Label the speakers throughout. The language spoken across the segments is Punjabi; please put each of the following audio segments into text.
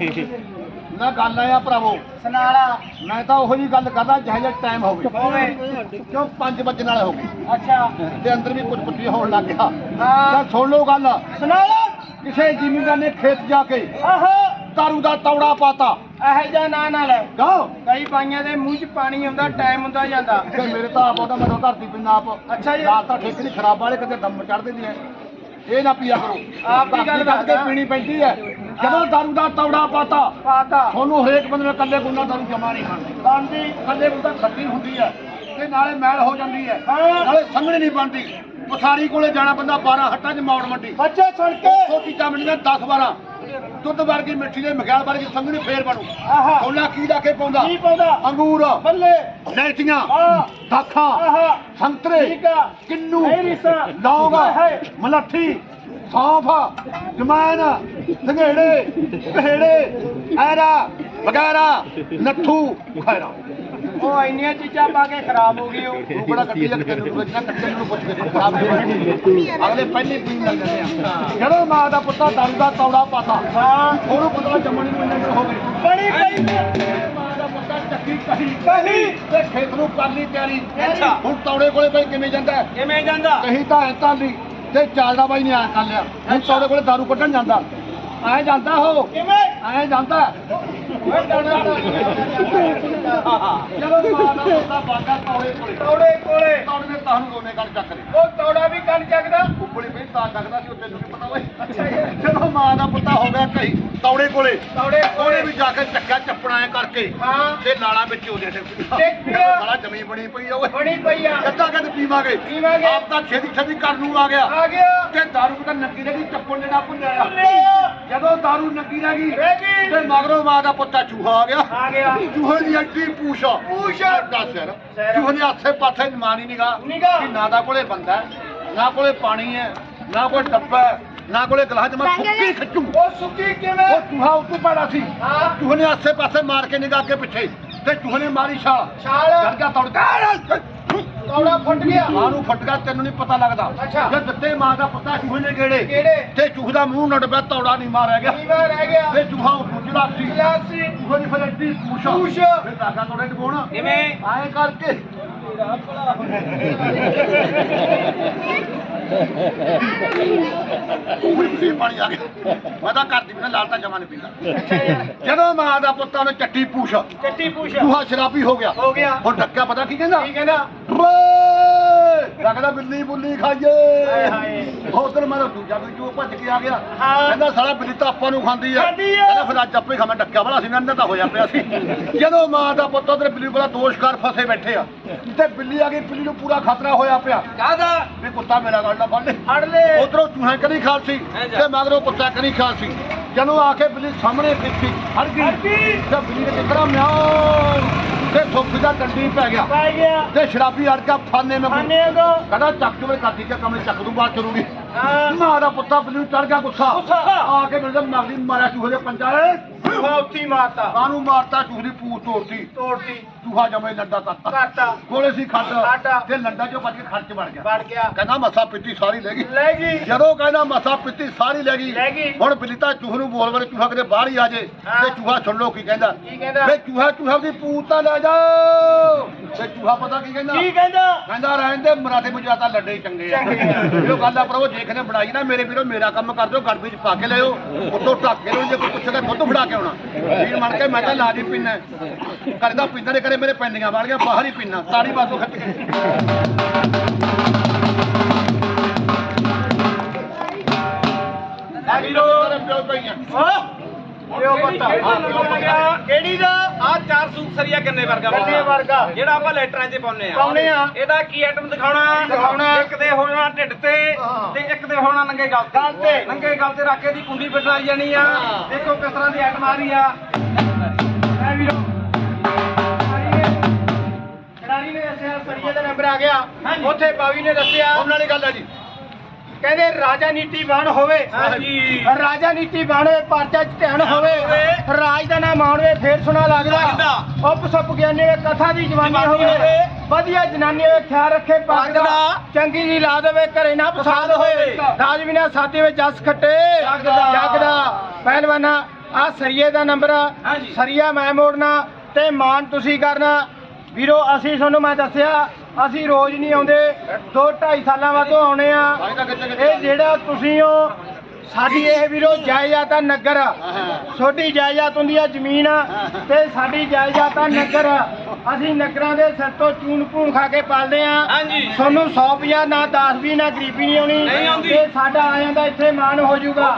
Speaker 1: ਨਾ ਗੱਲ ਆ ਭਰਾਵੋ।
Speaker 2: ਸੁਨਾਲਾ
Speaker 1: ਮੈਂ ਤਾਂ ਉਹੋ ਜੀ ਗੱਲ ਕਰਦਾ ਜਿਹੋ ਜਿਹਾ ਟਾਈਮ ਹੋਵੇ।
Speaker 2: ਹੋਵੇ।
Speaker 1: ਕਿਉਂ 5 ਵਜੇ ਵਾਲੇ ਹੋ
Speaker 2: ਅੱਛਾ।
Speaker 1: ਤੇ ਅੰਦਰ ਵੀ ਕੁਝ ਪੁੱਟੀ ਹੋਣ ਲੱਗ ਗਿਆ।
Speaker 2: ਹਾਂ।
Speaker 1: ਤਾਂ ਸੁਣ ਲਓ ਗੱਲ।
Speaker 2: ਸੁਨਾਲਾ
Speaker 1: ਕਿਸੇ ਜ਼ਿਮੀਂਦਾਰ ਨੇ ਖੇਤ ਜਾ ਕੇ
Speaker 2: ਆਹੋ।
Speaker 1: ਦਾਰੂ ਦਾ ਤੌੜਾ ਪਾਤਾ।
Speaker 2: ਇਹ ਜਾ ਨਾ ਨਾ ਲੈ। ਕਈ ਪਾਈਆਂ ਦੇ ਮੂੰਹ 'ਚ ਪਾਣੀ ਆਉਂਦਾ ਟਾਈਮ ਹੁੰਦਾ ਜਾਂਦਾ।
Speaker 1: ਤੇ ਮੇਰੇ ਤਾਂ ਆਪ ਉਹਦਾ ਮੈਂ ਧਰਤੀ ਪਿੰਨਾ ਆਪ।
Speaker 2: ਅੱਛਾ ਜੀ।
Speaker 1: ਨਾਲ ਤਾਂ ਠੇਕੇ ਨਹੀਂ ਖਰਾਬ ਵਾਲੇ ਕਦੇ ਦਮ ਚੜ ਦਿੰਦੀ ਐ ਇਹ ਨਾ ਪੀਆ ਕਰੋ।
Speaker 2: ਆਪ ਦੀ ਗੱਲ
Speaker 1: ਧਰਤੀ ਕੱਢ ਕੇ
Speaker 2: ਕਰਦਾ।
Speaker 1: ਪੀਣੀ ਪੈਂਦੀ ਐ ਜਦੋਂ ਦਾਰੂ ਦਾ ਤੌੜਾ ਪਾਤਾ।
Speaker 2: ਪਾਤਾ।
Speaker 1: ਤੁਹਾਨੂੰ ਹਰੇਕ ਬੰਦੇ ਨੇ ਕੱਲੇ ਗੁੰਨਾ ਦਾਰੂ ਜਮਾ ਨਹੀਂ ਬਣਦੀ।
Speaker 2: ਬੰਦੀ
Speaker 1: ਕੱਲੇ ਗੁੰਨਾ ਖੱਟੀ ਹੁੰਦੀ ਐ ਤੇ ਨਾਲੇ ਮੈਲ ਹੋ ਜਾਂਦੀ
Speaker 2: ਹਾਂ।
Speaker 1: ਨਾਲੇ ਸੰਘਣੀ ਨਹੀਂ ਬਣਦੀ। ਪਸਾਰੀ ਕੋਲੇ ਜਾਣਾ ਬੰਦਾ 12 ਹੱਟਾਂ 'ਚ ਮੌੜ ਮੰਡੀ।
Speaker 2: ਬੱਚੇ ਸੁਣ ਕੇ।
Speaker 1: ਚੀਜ਼ਾਂ ਮਿਲਦੀਆਂ 10 12 ਦੁੱਧ ਵਰਗੀ ਮਿੱਠੀ ਦੇ ਮਖਿਆਲ ਵਰਗੀ ਸੰਘਣੀ ਫੇਰ ਬਣੂ।
Speaker 2: ਆਹਾ।
Speaker 1: ਉਹਨਾਂ ਕੀ ਲਾ ਕੇ ਪਾਉਂਦਾ?
Speaker 2: ਕੀ ਪਾਉਂਦਾ?
Speaker 1: ਅੰਗੂਰ
Speaker 2: ਬੱਲੇ।
Speaker 1: ਨੈਟੀਆਂ
Speaker 2: ਹਾਂ।
Speaker 1: ਦਾਖਾਂ
Speaker 2: ਆਹਾ।
Speaker 1: ਸੰਤਰੇ
Speaker 2: ਠੀਕ ਆ।
Speaker 1: ਕਿੰਨੂ। ਲੌਂਗ। ਮਲੱਠੀ ਸੌਂਫ ਜਮੈਨ ਸੰਘੇੜੇ ਪਹਿੜੇ ਐਰਾ ਵਗੈਰਾ ਨੱਥੂ ਖੈਰਾ।
Speaker 2: ਉਹ ਇੰਨੀਆਂ ਚੀਜ਼ਾਂ ਪਾ ਕੇ ਖਰਾਬ ਹੋ ਗਈ ਉਹ
Speaker 1: ਬੜਾ ਕੱਟੀ ਬੱਚਾ ਕੱਟੇ ਨੂੰ ਪੁੱਛ ਕੇ ਖਰਾਬ ਅਗਲੇ ਪਹਿਲੇ ਪੀਣ ਲੱਗ ਜਾਂਦੇ ਆ। ਜਦੋਂ ਮਾਂ ਦਾ ਪੁੱਤਾ ਦਾਰੂ ਦਾ ਤੌੜਾ ਪਾਤਾ।
Speaker 2: ਹਾਂ।
Speaker 1: ਉਹਨੂੰ ਪਤਾ ਜੰਮਣੀ ਨੂੰ ਇੰਨੇ ਹੋ ਗਈ
Speaker 2: ਬੜੀ ਪਈ।
Speaker 1: ਮਾਂ ਦਾ ਪੁੱਤਾ ਚੱਕੀ ਕਹੀ
Speaker 2: ਕਹੀ
Speaker 1: ਤੇ ਖੇਤ ਨੂੰ ਕਰ ਲਈ ਤਿਆਰੀ। ਹੁਣ ਤੌੜੇ ਕੋਲੇ ਬਈ ਕਿਵੇਂ ਜਾਂਦਾ?
Speaker 2: ਕਿਵੇਂ ਜਾਂਦਾ?
Speaker 1: ਕਹੀ ਤਾਂ ਐ ਤਾਂ ਲਈ ਤੇ ਚਾਲਦਾ ਬਾਈ ਨੇ ਆ ਕਰ ਲਿਆ। ਹੁਣ ਤੌੜੇ ਕੋਲੇ ਦਾਰੂ ਕੱਢਣ ਜਾਂਦਾ। ਐ ਜਾਂਦਾ ਹੋ
Speaker 2: ਕਿਵੇਂ?
Speaker 1: ਐ ਜਾਂਦਾ। ਜਦੋਂ ਮਾਂ ਦਾ ਪੁੱਤਾ ਬਾਗਾ ਤੌੜੇ ਕੋਲੇ
Speaker 2: ਤੌੜੇ। ਕੋਲੇ
Speaker 1: ਤੌੜੇ ਨੇ ਤੁਹਾਨੂੰ ਦੋਨੇ ਗੱਲ ਚੱਕ ਲਈ
Speaker 2: ਉਹ ਤੌੜਾ ਵੀ ਕੰਨ ਚੱਕਦਾ।
Speaker 1: ਉੱਪਲੀ ਪਈ ਤਾਂ ਲੱਗਦਾ ਸੀ ਉਹ ਤੈਨੂੰ ਨਹੀਂ ਪਤਾ ਓਏ ਜਦੋਂ ਮਾਂ ਦਾ ਪੁੱਤਾ ਹੋ ਗਿਆ ਕਹੀ ਤੌੜੇ ਕੋਲੇ।
Speaker 2: ਤੌੜੇ
Speaker 1: ਉਹਨੇ
Speaker 2: ਕੋਲੇ
Speaker 1: ਵੀ ਜਾ ਕੇ ਚੱਕਿਆ ਚੱਪਣਾ ਐ ਕਰਕੇ।
Speaker 2: ਹਾਂ।
Speaker 1: ਤੇ ਲਾਲਾਂ ਵਿੱਚ। ਸਾਲਾ ਜਮੀ ਬਣੀ ਪਈ ਆ ਓਏ
Speaker 2: ਬਣੀ ਪਈ ਆ।
Speaker 1: ਪੀਵਾਂਗੇ।
Speaker 2: ਪੀਵਾਂਗੇ।
Speaker 1: ਆਪ ਤਾਂ ਛੇਤੀ ਛੇਤੀ ਕਰ ਨੂੰ ਆ ਗਿਆ।
Speaker 2: ਆ ਗਿਆ।
Speaker 1: ਤੇ ਦਾਰੂ ਤਾਂ ਨੱਕੀ ਗਈ ਚੱਪਣ ਜਿਹੜਾ ਭੁੱਲਿਆ
Speaker 2: ਲਿਆ
Speaker 1: ਜਦੋਂ ਦਾਰੂ ਨੱਕੀ ਰਹਿ ਗਈ। ਤੇ ਮਗਰੋਂ ਮਾਂ ਦਾ ਪੁੱਤਾ ਚੂਹਾ ਆ ਗਿਆ
Speaker 2: ਆ ਗਿਆ
Speaker 1: ਚੂਹੇ ਦੀ ਅੱਡੀ ਪੂਛ
Speaker 2: ਪੂਛ।
Speaker 1: ਦਾ ਸਿਰ। ਚੂਹੇ ਦੇ ਆਸੇ ਪਾਸੇ ਮਾਰੀ ਨਿਗਾ। ਕਿ ਨਾ ਦਾ ਕੋਲੇ ਬੰਦਾ ਹੈ, ਨਾ ਕੋਲੇ ਪਾਣੀ ਹੈ ਨਾ ਕੋਈ ਡੱਬਾ ਹੈ, ਨਾ ਕੋਲੇ ਗਲਾਸ ਮੈਂ ਸੁੱਕੀ ਖੱਚੂ
Speaker 2: ਉਹ ਸੁੱਕੀ ਕਿਵੇਂ
Speaker 1: ਉਹ ਚੂਹਾ ਉੱਤੋਂ ਪੈਣਾ ਸੀ ਚੂਹੇ ਨੇ ਆਸੇ ਪਾਸੇ ਮਾਰ ਕੇ ਨਿਗਾਹ ਅੱਗੇ ਪਿੱਛੇ ਤੇ ਚੂਹੇ ਨੇ ਮਾਰੀ ਛਾਲ।
Speaker 2: ਛਾਲ।
Speaker 1: ਚੜ ਗਿਆ ਤੜਕਾ
Speaker 2: ਤੌੜਾ ਫੁੱਟ ਗਿਆ।
Speaker 1: ਮਾਂ ਨੂੰ ਫਟਕਾ ਤੈਨੂੰ ਨਹੀਂ ਪਤਾ ਲੱਗਦਾ।
Speaker 2: ਅੱਛਾ।
Speaker 1: ਜੇ ਦਿੱਤੇ ਮਾਂ ਦਾ ਪਤਾ ਚੂਹੇ ਨੇ ਗੇੜੇ
Speaker 2: ਕਿਹੜੇ
Speaker 1: ਤੇ ਚੂਹ ਦਾ ਮੂੰਹ ਨੱਡ ਪਿਆ ਤੌੜਾ ਨਹੀਂ ਮਾਰਿਆ ਗਿਆ।
Speaker 2: ਨੀਵਾ ਰਹਿ ਗਿਆ।
Speaker 1: ਤੇ ਚੂਹਾ ਉੱਠ ਜਿਹੜਾ ਸੀ
Speaker 2: ਗਲਾਸੀ
Speaker 1: ਚੂਹੇ ਦੀ ਪੂਛ
Speaker 2: ਪੂਛ।
Speaker 1: ਫਿਰ ਦਾਗਾ ਤੋੜੇ ਚ ਪਾਉਣਾ।
Speaker 2: ਕਿਵੇਂ?
Speaker 1: ਆਏ ਕਰਕੇ। ਪਾਣੀ ਆ ਗਿਆ ਮੈਂ ਤਾਂ ਘਰ ਦੀ ਬਿਨਾ ਲਾਲ ਤਾਂ ਜਮਾ ਨਹੀਂ ਪੀਂਦਾ। ਜਦੋਂ ਮਾਂ ਦਾ ਪੁੱਤਾਂ ਨੇ ਚੱਟੀ ਪੂਛ
Speaker 2: ਚੱਟੀ ਪੁੱਛ।
Speaker 1: ਚੂਹਾ ਸ਼ਰਾਬੀ ਹੋ ਗਿਆ।
Speaker 2: ਹੋ ਗਿਆ।
Speaker 1: ਹੁਣ ਡੱਕਿਆ ਪਤਾ ਕੀ ਕਹਿੰਦਾ?
Speaker 2: ਕੀ ਕਹਿੰਦਾ?
Speaker 1: ਓਏ ਲੱਗਦਾ ਬਿੱਲੀ ਬੁੱਲੀ ਖਾਈਏ।
Speaker 2: ਹਾਏ ਹਾਏ।
Speaker 1: ਉਧਰ ਮੈਂ ਤਾਂ ਦੂਜਾ ਵੀ ਚੂਹਾ ਭੱਜ ਕੇ ਆ ਗਿਆ।
Speaker 2: ਹਾਂ।
Speaker 1: ਕਹਿੰਦਾ ਸਾਲਾ ਬਿੱਲੀ ਤਾਂ ਆਪਾਂ ਨੂੰ ਖਾਂਦੀ ਆ।
Speaker 2: ਖਾਂਦੀ ਆ।
Speaker 1: ਕਹਿੰਦਾ ਫਿਰ ਅੱਜ ਆਪੇ ਖਾਵਾਂ ਡੱਕਿਆ ਵਾਲਾ ਸੀ ਨਾ ਤਾਂ ਹੋਇਆ ਪਿਆ ਸੀ। ਜਦੋਂ ਮਾਂ ਦਾ ਪੁੱਤ ਉਧਰ ਬਿੱਲੀ ਕੋਲ ਦੋਸ਼ਕਾਰ ਫਸੇ ਬੈਠੇ ਆ ਤੇ ਬਿੱਲੀ ਆ ਗਈ ਬਿੱਲੀ ਨੂੰ ਪੂਰਾ ਖਤਰਾ ਹੋਇਆ ਪਿਆ।
Speaker 2: ਕਾਹਦਾ?
Speaker 1: ਵੀ ਕੁੱਤਾ ਮੇਰਾ ਗੱਲ ਨਾ ਫੜ ਲੈ।
Speaker 2: ਫੜ ਲੈ।
Speaker 1: ਉਧਰੋਂ ਚੂਹਾ ਕਰੀ ਖਾਲ ਸੀ ਤੇ ਮਗਰੋਂ ਕੁੱਤਾ ਕਰੀ ਖਾਲ ਸੀ। ਜਦੋਂ ਆ ਕੇ ਬਿੱਲੀ ਸਾਹਮਣੇ ਹਟ
Speaker 2: ਹਟ
Speaker 1: ਗਈ।
Speaker 2: ਗਈ।
Speaker 1: ਤੇ ਬਿੱਲੀ ਨੇ ਕਿਤਰਾ ਮਿਆਉ ਤੇ ਥੁੱਕ ਦਾ ਡੰਡੀ ਪੈ ਗਿਆ।
Speaker 2: ਪੈ ਗਿਆ।
Speaker 1: ਤੇ ਸ਼ਰਾਬੀ ਅੜ ਗਿਆ ਫਾਨੇ ਮੈਂ
Speaker 2: ਖਾਣੇ ਕੋ।
Speaker 1: ਕਹਿੰਦਾ ਚੱਕ ਕੇ ਕਾਤੀ ਕੇ ਕਮਰੇ ਚੱਕ ਦੂੰ ਬਾਅਦ ਚਲੂਗੀ
Speaker 2: ਹਾਂ
Speaker 1: ਮਾਂ ਦਾ ਪੁੱਤਾ ਬਿੱਲੀ ਚੜ ਗਿਆ ਗੁੱਸਾ। ਆ ਕੇ ਮੇਰੇ ਮਗਲੀ ਮਾਰਿਆ ਚੂਹੇ ਦੇ ਪੰਜਾਏ
Speaker 2: ਚੂਹਾ ਉੱਥੀ ਮਾਰਤਾ।
Speaker 1: ਕਾਨੂੰ ਮਾਰਤਾ ਚੂਹੇ ਦੀ ਪੂਰ ਤੋੜਤੀ।
Speaker 2: ਤੋੜਤੀ।
Speaker 1: ਚੂਹਾ ਜਮੇ ਲੱਡਾ ਕਰਤਾ।
Speaker 2: ਕਰਤਾ।
Speaker 1: ਕੋਲੇ ਸੀ ਖੱਡ। ਤੇ ਲੱਡਾ ਚੋਂ ਭੱਜ ਕੇ ਖੱਡ ਚ ਵੜ ਗਿਆ।
Speaker 2: ਵੜ ਗਿਆ।
Speaker 1: ਕਹਿੰਦਾ ਮੱਸਾ ਪਿੱਟੀ ਸਾਰੀ ਲੈ ਗਈ।
Speaker 2: ਲੈ ਗਈ।
Speaker 1: ਜਦੋਂ ਕਹਿੰਦਾ ਮੱਸਾ ਪਿੱਟੀ ਸਾਰੀ ਲੈ ਗਈ
Speaker 2: ਲੈ ਗਈ।
Speaker 1: ਹੁਣ ਬਿੱਲੀ ਤਾਂ ਚੂਹੇ ਨੂੰ ਬੋਲ ਵਰੇ ਚੂਹਾ ਕਿਤੇ ਬਾਹਰ ਹੀ ਆ ਜੇ। ਤੇ ਚੂਹਾ ਲਓ ਕੀ ਕਹਿੰਦਾ?
Speaker 2: ਕੀ ਕਹਿੰਦਾ?
Speaker 1: ਵੇ ਚੂਹਾ ਚੂਹਾ ਦੀ ਪੂਰ ਤਾਂ ਲੈ ਜਾਓ। ਤੇ ਚੂਹਾ ਪਤਾ ਕੀ ਕਹਿੰਦਾ?
Speaker 2: ਕੀ ਕਹਿੰਦਾ?
Speaker 1: ਕਹਿੰਦਾ ਰਹਿਣ ਦੇ ਮਰਾਠੇ ਮੁਜਾਤਾ ਲੱਡੇ ਚੰਗੇ ਆ। ਇਹੋ ਗੱਲ ਆ ਪ੍ਰਭੂ ਜੇ ਕਿਨੇ ਬਣਾਈ ਨਾ ਮੇਰੇ ਵੀਰੋ ਮੇਰਾ ਕੰਮ ਕਰ ਦਿਓ ਗੜਬੀ ਚ ਪਾ ਕੇ ਲਿਓ ਉੱਤੋਂ ਢੱਕ ਕੇ ਲਿਓ ਜੇ ਕੋਈ ਪੁੱਛਦਾ ਦੁੱਧ ਫੜਾ ਕੇ ਆਉਣਾ। ਵੀਰ ਮੰਨ ਕੇ ਮੈਂ ਤਾਂ ਲਾ ਦੀ ਪੀਣਾ ਕਰਦਾ ਪੀਂਦਾ ਨੇ ਕਰੇ ਮੇਰੇ ਪੈਂਦੀਆਂ ਵਾਲੀਆਂ ਬਾਹਰ ਹੀ ਪੀਣਾ ਤਾੜੀ ਬਾਤੋਂ ਖੱਟ ਕੇ।
Speaker 2: ਵੀਰੋ।
Speaker 1: ਪਿਓ ਪਈਆਂ।
Speaker 2: ਕਿਹੜੀ ਦਾ?
Speaker 3: ਆ ਚਾਰ ਸੂਕ ਸਰੀਆ ਗੰਨੇ ਵਰਗਾ
Speaker 2: ਗੰਨੇ। ਵਰਗਾ।
Speaker 3: ਜਿਹੜਾ ਆਪਾਂ ਲੈਟਰਾਂ 'ਚ ਪਾਉਨੇ ਆ।
Speaker 2: ਪਾਉਨੇ ਆ।
Speaker 3: ਇਹਦਾ ਕੀ ਆਈਟਮ ਦਿਖਾਉਣਾ?
Speaker 2: ਦਿਖਾਉਣਾ।
Speaker 3: ਇੱਕ ਦੇ ਹੋਣਾ ਢਿੱਡ ਤੇ। ਤੇ ਇੱਕ ਦੇ ਹੋਣਾ ਨੰਗੇ ਗਲ
Speaker 2: ਤੇ।
Speaker 3: ਨੰਗੇ ਗਲ ਤੇ ਰੱਖ ਕੇ ਦੀ ਕੁੰਡੀ ਬਿਠਾਈ ਜਾਣੀ ਆ। ਦੇਖੋ ਕਿਸ ਤਰ੍ਹਾਂ ਦੀ ਆਈਟਮ ਆ ਰਹੀ ਆ।
Speaker 2: ਐ ਵੀਰੋ। ਖਿਡਾਰੀ ਨੇ ਦੱਸਿਆ ਸਰੀਏ ਦਾ ਨੰਬਰ ਆ ਗਿਆ। ਉੱਥੇ ਬਾਵੀ ਨੇ ਦੱਸਿਆ।
Speaker 1: ਉਹਨਾਂ ਵਾਲੀ ਗੱਲ ਹੈ ਜੀ।
Speaker 2: ਕਹਿੰਦੇ ਰਾਜਾ ਨੀਤੀ ਬਾਣ ਹੋਵੇ
Speaker 3: ਹਾਂਜੀ
Speaker 2: ਰਾਜਾ ਨੀਤੀ ਬਾਣੇ ਪਰਚਾ ਚ ਧਿਆਨ ਹੋਵੇ
Speaker 3: ਹੋਵੇ।
Speaker 2: ਰਾਜ ਦਾ ਨਾਮ ਆਉਣਵੇ ਫੇਰ ਸੁਣਾ ਲੱਗਦਾ। ਉਪ ਸਪ ਗਿਆਨੀ ਹੋਵੇ ਕਥਾ ਦੀ ਜਵਾਨੀ ਹੋਵੇ
Speaker 3: ਹੋਵੇ।
Speaker 2: ਵਧੀਆ ਜਨਾਨੀ ਹੋਵੇ ਖਿਆਲ ਰੱਖੇ ਪੱਗ ਦਾ। ਚੰਗੀ ਜੀ ਲਾ ਦੇਵੇ ਘਰੇ ਨਾ ਪਸਾਦ ਹੋਵੇ
Speaker 3: ਹੋਵੇ।
Speaker 2: ਰਾਜ ਬਿਨਾ ਸਾਥੀ ਵਿੱਚ ਜਸ ਖੱਟੇ
Speaker 3: ਜੱਗ ਦਾ।
Speaker 2: ਜੱਗ ਦਾ ਪਹਿਲਵਾਨਾ ਆ ਸਰੀਏ ਦਾ ਨੰਬਰ
Speaker 3: ਹਾਂਜੀ।
Speaker 2: ਸਰੀਆ ਮੈਂ ਮੋੜਨਾ ਤੇ ਮਾਨ ਤੁਸੀਂ ਕਰਨਾ ਵੀਰੋ ਅਸੀਂ ਤੁਹਾਨੂੰ ਮੈਂ ਦੱਸਿਆ ਅਸੀਂ ਰੋਜ਼ ਨਹੀਂ ਆਉਂਦੇ 2 2.5 ਸਾਲਾਂ ਬਾਅਦੋਂ ਆਉਣੇ ਆ ਇਹ ਜਿਹੜਾ ਤੁਸੀਂ ਹੋ ਸਾਡੀ ਇਹ ਵੀਰੋ ਜਾਇਦਾਦ ਆ ਨਗਰ। ਛੋਟੀ ਜਾਇਦਾਦ ਹੁੰਦੀ ਆ ਜ਼ਮੀਨ। ਤੇ ਸਾਡੀ ਜਾਇਦਾਦ ਆ ਨਗਰ। ਅਸੀਂ ਨਗਰਾਂ ਦੇ ਸਿਰ ਤੋਂ ਚੂਨ ਭੂਨ ਖਾ ਕੇ ਪਾਲਦੇ ਆ।
Speaker 3: ਹਾਂਜੀ।
Speaker 2: ਤੁਹਾਨੂੰ 100 ਪੰਜਾਹ ਨਾ 10 ਵੀ ਨਾ ਗਰੀਬੀ ਨਹੀਂ ਆਉਣੀ। ਤੇ ਸਾਡਾ ਆਇਆਂ ਦਾ ਇੱਥੇ ਮਾਣ ਹੋ ਜਾਊਗਾ।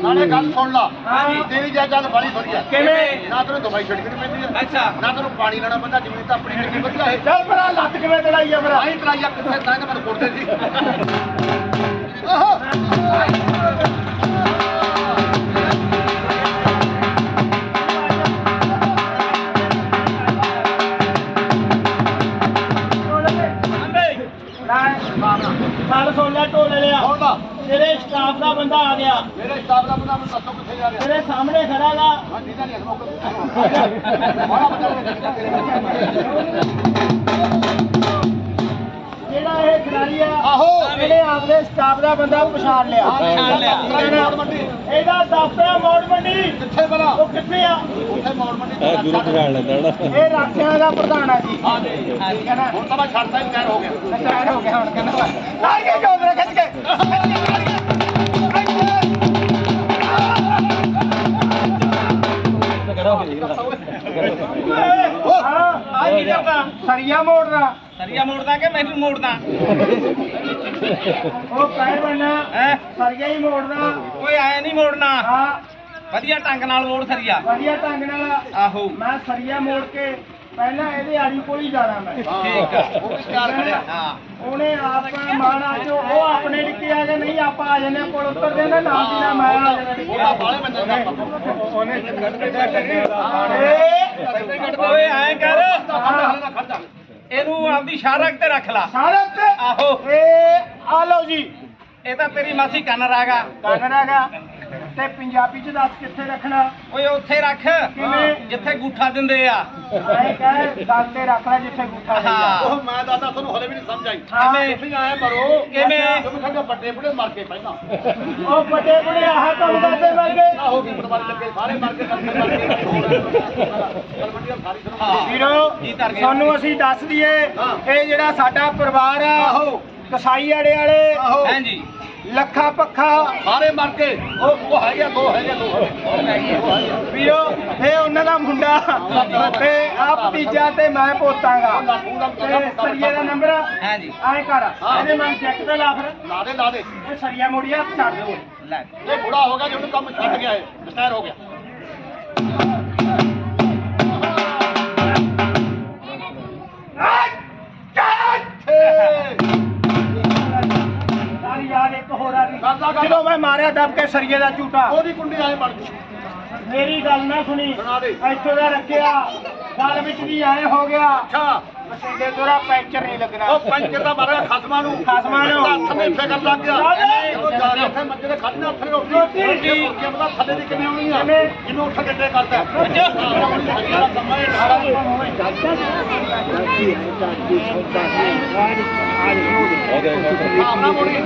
Speaker 1: ਨਾਲੇ ਗੱਲ ਸੁਣ ਲਾ।
Speaker 2: ਹਾਂਜੀ।
Speaker 1: ਤੇਰੀ ਜਾਇਦਾਦ ਬੜੀ ਵਧੀਆ।
Speaker 2: ਕਿਵੇਂ?
Speaker 1: ਨਾ ਤੈਨੂੰ ਦਵਾਈ ਛੱਡਣੀ ਪੈਂਦੀ
Speaker 3: ਅੱਛਾ।
Speaker 1: ਨਾ ਤੈਨੂੰ ਪਾਣੀ ਲੈਣਾ ਪੈਂਦਾ ਜ਼ਮੀਨ ਤਾਂ ਆਪਣੀ ਕਿੰਨੀ ਵਧੀਆ ਹੈ।
Speaker 2: ਚੱਲ ਭਰਾ ਲੱਤ ਕਿਵੇਂ ਚੜਾਈ ਆ ਭਰਾ?
Speaker 1: ਆਈ ਤਲਾਈਆ ਕਿੱਥੇ ਤਾਂ ਮੈਨੂੰ ਕੋਟਦੇ ਸੀ। ਆਹੋ
Speaker 2: ਸਾਲ ਸੋਲਾ ਢੋਲ ਲਿਆ। ਤੇਰੇ ਸਟਾਫ ਦਾ ਬੰਦਾ ਆ ਗਿਆ।
Speaker 1: ਮੇਰੇ ਸਟਾਫ ਦਾ ਬੰਦਾ ਮੈਨੂੰ ਦੱਸੋ ਕਿੱਥੇ ਜਾ ਰਿਹਾ।
Speaker 2: ਤੇਰੇ ਸਾਹਮਣੇ ਖੜਾ ਗਾ।
Speaker 1: ਹਾਂ ਠੀਕ ਹੈ ਨਹੀਂ ਸਮੋਕ ਬੜਾ ਬੰਦਾ
Speaker 2: ਜਿਹੜਾ ਇਹ ਖਿਡਾਰੀ ਆ
Speaker 1: ਆਹੋ।
Speaker 2: ਇਹਨੇ ਆਪਦੇ ਸਟਾਫ ਦਾ ਬੰਦਾ ਪਛਾਣ ਲਿਆ।
Speaker 3: ਪਛਾਣ ਲਿਆ।
Speaker 2: ਇਹਦਾ ਦਫ਼ਤਰ ਮੋੜ ਮੰਡੀ।
Speaker 1: ਕਿੱਥੇ ਬਣਾ
Speaker 2: ਉਹ ਕਿੱਥੇ ਆ?
Speaker 1: ਉੱਥੇ ਮੋੜ ਮੰਡੀ
Speaker 4: ਇਹ ਗੁਰੂ ਪਛਾਣ ਲੈਂਦਾ ਨਾ
Speaker 2: ਇਹ ਰਾਖਿਆਂ ਦਾ ਪ੍ਰਧਾਨ ਆ ਜੀ।
Speaker 1: ਹਾਂ ਜੀ
Speaker 2: ਠੀਕ ਹੈ ਨਾ?
Speaker 1: ਹੁਣ ਤਾਂ ਮੈਂ ਛੱਡਦਾ ਹੀ ਹੋ ਗਿਆ।
Speaker 2: ਨਚਾਰ ਹੋ ਗਿਆ ਹੁਣ ਕਹਿੰਦਾ ਲਾ ਕੇ ਜੋਗਰਾ ਖਿੱਚ ਕੇ। ਸਰੀਆ ਮੋੜਦਾ
Speaker 3: ਸਰੀਆ ਮੋੜਦਾ ਕਿ ਮੈਨੂੰ ਮੋੜਦਾ?
Speaker 2: ਉਹ ਕਹਿ ਬੰਨਾ
Speaker 3: ਹੈ?
Speaker 2: ਸਰੀਆ ਹੀ ਮੋੜਦਾ।
Speaker 3: ਓਏ ਆਏ ਨਹੀਂ ਮੋੜਨਾ।
Speaker 2: ਹਾਂ।
Speaker 3: ਵਧੀਆ ਢੰਗ ਨਾਲ ਮੋੜ ਸਰੀਆ।
Speaker 2: ਵਧੀਆ ਢੰਗ ਨਾਲ।
Speaker 3: ਆਹੋ।
Speaker 2: ਮੈਂ ਸਰੀਆ ਮੋੜ ਕੇ ਪਹਿਲਾਂ ਇਹਦੇ ਆੜੀ ਕੋਲ ਹੀ ਜਾਣਾ ਮੈਂ।
Speaker 3: ਠੀਕ ਆ।
Speaker 1: ਉਹ ਵੀ ਤਿਆਰ ਖੜਿਆ
Speaker 3: ਹਾਂ।
Speaker 2: ਉਹਨੇ ਆਪ ਮਾਣਾ ਜੋ ਉਹ ਆਪਣੇ ਡਿੱਕੇ ਆ ਗਏ ਨਹੀਂ ਆਪਾਂ ਆ ਜਾਂਦੇ ਹਾਂ, ਕੋਲ ਉਤਰਦੇ ਨੇ ਨਾਲ ਦੀ ਨਾਲ ਮੈਂ ਆ ਡਿੱਕੇ
Speaker 1: ਉਹਦਾ ਬਾਲੇ ਬੰਦੇ ਦਾ
Speaker 2: ਉਹਨੇ
Speaker 3: ਓਏ! ਐਂ ਕਰ।
Speaker 1: ਖੜਦਾ ਖੜਦਾ
Speaker 3: ਇਹਨੂੰ ਆਪਦੀ ਸ਼ਾਰਕ ਤੇ ਰੱਖ ਲਾ।
Speaker 2: ਸਾਰਾ ਤੇ?
Speaker 3: ਆਹੋ।
Speaker 2: ਇਹ ਆ ਲਓ ਜੀ।
Speaker 3: ਇਹ ਤਾਂ ਤੇਰੀ ਮਾਸੀ ਕੰਨ ਰਾਗਾ।
Speaker 2: ਕਾਗੜਾ ਗਾ ਤੇ ਪੰਜਾਬੀ ਚ ਦੱਸ ਕਿੱਥੇ ਰੱਖਣਾ
Speaker 3: ਓਏ ਉੱਥੇ ਰੱਖ
Speaker 2: ਕਿਵੇਂ?
Speaker 3: ਜਿੱਥੇ ਗੁੱਠਾ ਦਿੰਦੇ ਆ
Speaker 2: ਐ ਕਹਿ ਗੱਲ ਤੇ ਰੱਖ ਲੈ ਜਿੱਥੇ ਗੁੱਠਾ
Speaker 3: ਹਾਂ।
Speaker 1: ਉਹ ਮੈਂ ਦਾਦਾ ਤੁਹਾਨੂੰ ਹਲੇ ਵੀ ਨਹੀਂ ਸਮਝ ਆਈ
Speaker 2: ਕਿਵੇਂ?
Speaker 1: ਤੁਸੀਂ ਆਏ ਮਰੋ
Speaker 3: ਕਿਵੇਂ?
Speaker 1: ਤੁਸੀਂ ਕਹਿੰਦੇ ਵੱਡੇ ਬੁੜੇ ਮਰ ਕੇ ਪਹਿਲਾਂ
Speaker 2: ਉਹ ਵੱਡੇ ਬੁੜੇ ਆਹ ਕੰਮ ਕਰਦੇ ਵਰਗੇ
Speaker 1: ਨਾ ਹੋ ਗਈ ਪਰਵਾਰ ਲੱਗੇ ਸਾਰੇ ਮਰ ਕੇ ਕਰਦੇ ਮਰ ਕੇ ਕਲਮੰਡੀਆਂ ਸਾਰੀ ਸੁਣੋ
Speaker 2: ਵੀਰੋ
Speaker 3: ਜੀ ਧਰ ਗਿਆ।
Speaker 2: ਤੁਹਾਨੂੰ ਅਸੀਂ ਦੱਸ ਦਈਏ
Speaker 1: ਹਾਂ।
Speaker 2: ਇਹ ਜਿਹੜਾ ਸਾਡਾ ਪਰਿਵਾਰ ਆ
Speaker 1: ਆਹੋ
Speaker 2: ਕਸਾਈ ਆੜੇ ਵਾਲੇ
Speaker 1: ਆਹੋ
Speaker 3: ਹਾਂਜੀ
Speaker 2: ਲੱਖਾ ਪੱਖਾ
Speaker 1: ਸਾਰੇ ਮਰ ਕੇ। ਉਹ ਉਹ ਹੈਗੇ ਦੋ ਹੈਗੇ ਦੋ ਹੈਗੇ
Speaker 2: ਵੀਰੋ ਇਹ ਉਹਨਾਂ ਦਾ ਮੁੰਡਾ ਤੇ ਆ ਭਤੀਜਾ ਤੇ ਮੈਂ ਪੋਤਾਂਗਾ। ਤੇ ਸਰੀਏ ਦਾ ਨੰਬਰ
Speaker 3: ਹਾਂਜੀ।
Speaker 2: ਐ ਕਰ ਇਹਦੇ ਮੈਂ ਚੈੱਕ ਤੇ ਲਾ ਫਿਰ।
Speaker 1: ਲਾ ਦੇ ਲਾ ਦੇ।
Speaker 2: ਇਹ ਸਰੀਆ ਮੁੜੀਆ ਛੱਡ ਦਿਓ
Speaker 3: ਲੈ
Speaker 1: ਇਹ ਬੁੜਾ ਹੋ ਗਿਆ ਜਿਹਨੂੰ ਕੰਮ ਛੱਡ ਗਿਆ ਹੈ ਰਿਟਾਇਰ ਹੋ ਗਿਆ।
Speaker 2: ਸਾਰੀ ਜਦੋਂ ਮੈਂ ਮਾਰਿਆ ਦੱਬ ਕੇ ਸਰੀਏ ਦਾ ਝੂਟਾ।
Speaker 1: ਉਹਦੀ ਕੁੰਡੀ ਆਏ ਬਣ ਗਈ।
Speaker 2: ਮੇਰੀ ਗੱਲ ਨਾ ਸੁਣੀ। ਇੱਥੋਂ ਦਾ ਰੱਖਿਆ। ਗੱਲ ਵਿੱਚ ਵੀ ਆਏ ਹੋ ਗਿਆ।
Speaker 1: ਅੱਛਾ।
Speaker 2: ਮਸ਼ੀਨੇ ਤੇਰਾ ਪੈਂਚਰ ਨਹੀਂ ਲੱਗਣਾ।
Speaker 1: ਉਹ ਪੰਚਰ ਦਾ ਮਾਰਿਆ ਖਸਮਾਂ ਨੂੰ।
Speaker 2: ਖਸਮਾਂ ਨੂੰ।
Speaker 1: ਹੱਥ ਫਿਕਰ ਲੱਗ ਗਿਆ।
Speaker 2: ਦੇ।
Speaker 1: ਮੰਜੇ ਤੇ ਖੜਨਾ ਉੱਥੇ ਰੋਟੀ
Speaker 2: ਰੋਟੀ।
Speaker 1: ਪਤਾ ਥੱਲੇ ਦੀ ਕਿਵੇਂ ਆਉਣੀ ਆ
Speaker 2: ਕਿਵੇਂ?
Speaker 1: ਜਿਵੇਂ ਉੱਠ ਗੱਡੇ ਕਰਦਾ ਭਾਵਨਾ ਮੋੜੀ
Speaker 2: ਉਹ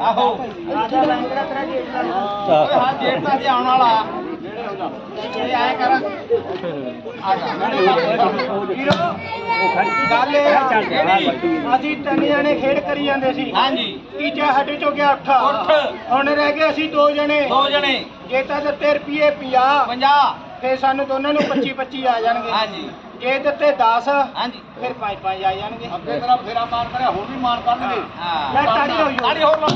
Speaker 3: ਆਹੋ
Speaker 2: ਦਾ
Speaker 3: ਹਾਂ ਜੇਬ ਤਾਂ ਜੀ ਆਉਣ ਵਾਲਾ ਇਹ ਆਇਆ ਕਰ ਆ ਜਾ
Speaker 2: ਵੀਰੋ ਗੱਲ ਇਹ ਆ
Speaker 3: ਕਿਹੜੀ?
Speaker 2: ਅਸੀਂ ਤਿੰਨ ਜਣੇ ਖੇਡ ਕਰੀ ਜਾਂਦੇ ਸੀ
Speaker 3: ਹਾਂਜੀ
Speaker 2: ਤੀਜਾ ਸਾਡੇ ਚੋਂ ਗਿਆ ਉੱਠ
Speaker 3: ਉੱਠ।
Speaker 2: ਹੁਣ ਰਹਿ ਗਏ ਅਸੀਂ ਦੋ ਜਣੇ
Speaker 3: ਦੋ ਜਣੇ
Speaker 2: ਜੇ ਤਾਂ ਦਿੱਤੇ ਰੁਪਏ 50
Speaker 3: 50
Speaker 2: ਫੇ ਸਾਨੂੰ ਦੋਨਾਂ ਨੂੰ 25 25 ਆ ਜਾਣਗੇ
Speaker 3: ਹਾਂਜੀ
Speaker 2: ਜੇ ਦਿੱਤੇ 10
Speaker 3: ਹਾਂਜੀ।
Speaker 2: ਫਿਰ 5 5 ਆ ਜਾਣਗੇ।
Speaker 1: ਅੱਗੇ ਤੇਰਾ ਬਥੇਰਾ ਮਾਰ ਕਰਿਆ ਹੁਣ ਵੀ ਮਾਰ ਕਰਨਗੇ।
Speaker 3: ਹਾਂ
Speaker 2: ਲੈ ਤਾੜੀ ਹੋਈ
Speaker 3: ਤਾੜੀ ਹੋਰ ਲਾ।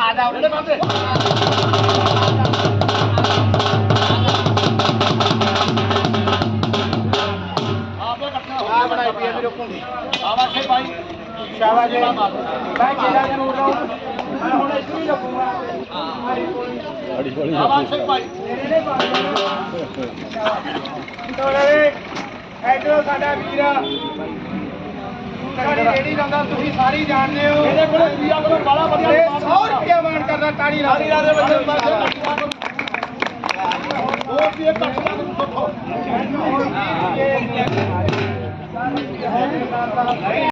Speaker 1: ਆ ਜਾ ਉਹਦੇ ਬੰਦੇ
Speaker 2: ਬਣਾਈ ਪਈ ਵੀਰੋ ਕੁੰਡੀ
Speaker 1: ਆਵਾਸ਼ੇ ਭਾਈ
Speaker 2: ਸ਼ਾਬਾਸ਼ ਜੀ। ਮੈਂ ਜਿਹੜਾ ਜ਼ਰੂਰ ਰਹੂੰ ਮੈਂ ਹੁਣ ਇਸ ਵੀ
Speaker 1: ਆਵਾਜ਼ ਸੇ ਭਾਈ।
Speaker 2: ਤੋੜੇ ਐਡੋ ਸਾਡਾ ਵੀਰ। ਸਾਡੀ ਰੇੜੀ ਲਾਉਂਦਾ ਤੁਸੀਂ ਸਾਰੇ ਜਾਣਦੇ ਹੋ।
Speaker 1: ਇਹਦੇ ਕੋਲੇ ਵੀਆ ਕੋਲ ਬਾਲਾ ਵਧੀਆ
Speaker 2: ਇਹ 100 ਰੁਪਏ ਮਾਨ ਕਰਦਾ ਤਾੜੀ ਲਾ
Speaker 1: ਸਾਰੀ ਰਾਤ ਦੇ ਬੱਚੇ ਮਾਰ ਹੋਰ ਵੀ ਇਹ ਕੱਟ ਲਾ ਤੂੰ